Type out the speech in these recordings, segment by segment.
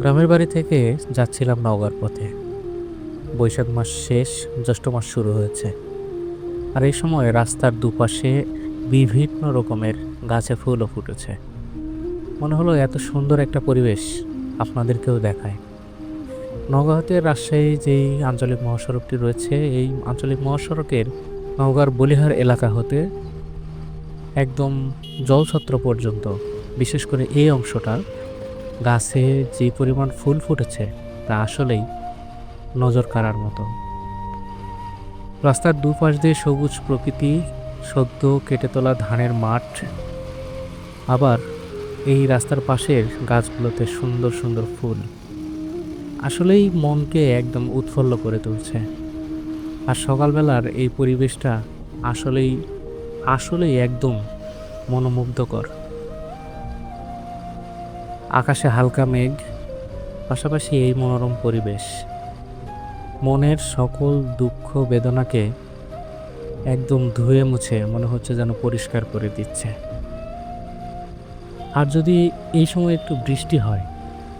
গ্রামের বাড়ি থেকে যাচ্ছিলাম নওগাঁর পথে। বৈশাখ মাস শেষ, জ্যৈষ্ঠ মাস শুরু হয়েছে। আর এই সময় রাস্তার দুপাশে বিভিন্ন রকমের গাছে ফুলও ফুটেছে। মনে হলো এত সুন্দর একটা পরিবেশ আপনাদেরকেও দেখায়। নওগাঁ হতে রাজশাহী যেই আঞ্চলিক মহাসড়কটি রয়েছে, এই আঞ্চলিক মহাসড়কের নওগাঁর বলিহার এলাকা হতে একদম জলছত্র পর্যন্ত, বিশেষ করে এই অংশটা গাছে যে পরিমাণ ফুল ফুটেছে তা আসলেই নজর কাড়ার মতো। রাস্তার দুপাশ দিয়ে সবুজ প্রকৃতি, সদ্য কেটে তোলা ধানের মাঠ, আবার এই রাস্তার পাশের গাছগুলোতে সুন্দর সুন্দর ফুল। আসলেই মনকে একদম উৎফুল্ল করে তুলছে। আর সকালবেলার এই পরিবেশটা আসলেই আসলেই একদম মনোমুগ্ধকর। আকাশে হালকা মেঘ, পাশাপাশি এই মনোরম পরিবেশ। মনের সকল দুঃখ বেদনাকে একদম ধুয়ে মুছে মনে হচ্ছে যেন পরিষ্কার করে দিচ্ছে। আর যদি এই সময় একটু বৃষ্টি হয়,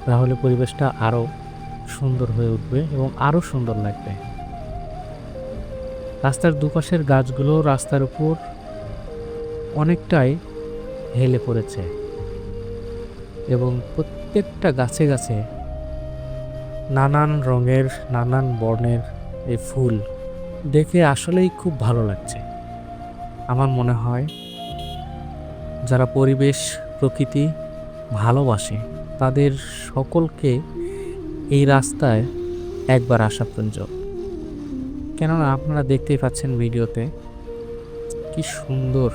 তাহলে পরিবেশটা আরও সুন্দর হয়ে উঠবে এবং আরও সুন্দর লাগবে। রাস্তার দুপাশের গাছগুলো রাস্তার উপর অনেকটাই হেলে পড়েছে। এবং প্রত্যেকটা গাছে গাছে নানান রঙের, নানান বর্ণের এই ফুল দেখে আসলেই খুব ভালো লাগছে। আমার মনে হয় যারা পরিবেশ, প্রকৃতি ভালোবাসে তাদের সকলকে এই রাস্তায় একবার আসা প্রয়োজন। কেননা আপনারা দেখতেই পাচ্ছেন ভিডিওতে কি সুন্দর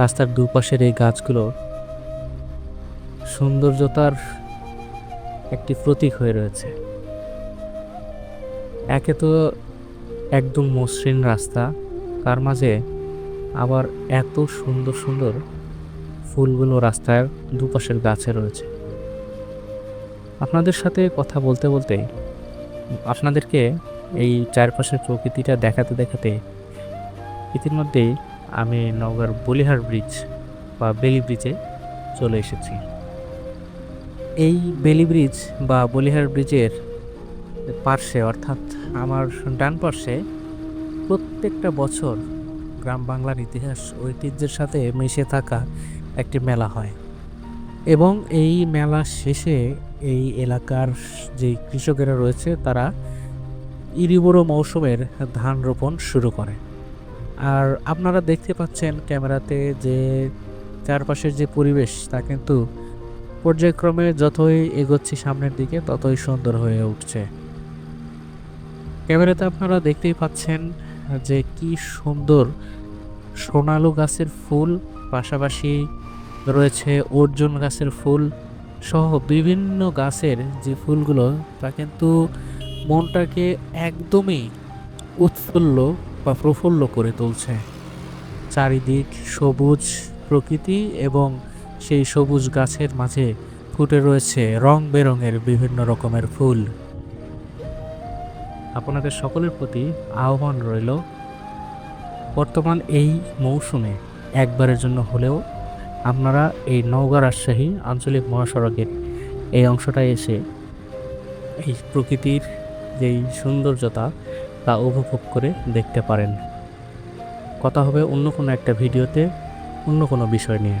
রাস্তার দুপাশের এই গাছগুলো সৌন্দর্যতার একটি প্রতীক হয়ে রয়েছে। একে তো একদম মসৃণ রাস্তা, তার মাঝে আবার এত সুন্দর সুন্দর ফুলগুলো রাস্তার দুপাশের গাছে রয়েছে। আপনাদের সাথে কথা বলতে বলতে, আপনাদেরকে এই চারপাশের প্রকৃতিটা দেখাতে দেখাতে ইতিমধ্যেই আমি নগর বলিহার ব্রিজ বা বেলি ব্রিজে চলে এসেছি। এই বেলি ব্রিজ বা বলিহার ব্রিজের পার্শ্বে, অর্থাৎ আমার ডান পার্শ্বে, প্রত্যেকটা বছর গ্রাম বাংলার ইতিহাস, ঐতিহ্যের সাথে মিশে থাকা একটি মেলা হয়। এবং এই মেলা শেষে এই এলাকার যে কৃষকেরা রয়েছে, তারা ইরিবড়ো মৌসুমের ধান রোপণ শুরু করে। আর আপনারা দেখতে পাচ্ছেন ক্যামেরাতে যে চারপাশের যে পরিবেশ, তা কিন্তু পর্যায়ক্রমে যতই এগোচ্ছি সামনের দিকে, ততই সুন্দর হয়ে উঠছে। ক্যামেরাতে আপনারা দেখতেই পাচ্ছেন যে কি সুন্দর সোনালু গাছের ফুল, পাশাপাশি রয়েছে অর্জুন গাছের ফুল সহ বিভিন্ন গাছের যে ফুলগুলো, তা কিন্তু মনটাকে একদমই উৎফুল্ল বা প্রফুল্ল করে তুলছে। চারিদিক সবুজ প্রকৃতি এবং সেই সবুজ গাছের মাঝে ফুটে রয়েছে রং বেরঙের বিভিন্ন রকমের ফুল। আপনাদের সকলের প্রতি আহ্বান রইল, বর্তমান এই মৌসুমে একবারের জন্য হলেও আপনারা এই নওগাঁ রাজশাহী আঞ্চলিক মহাসড়কের এই অংশটায় এসে এই প্রকৃতির যেই সৌন্দর্যতা তা উপভোগ করে দেখতে পারেন। কথা হবে অন্য কোনো একটা ভিডিওতে অন্য কোনো বিষয় নিয়ে।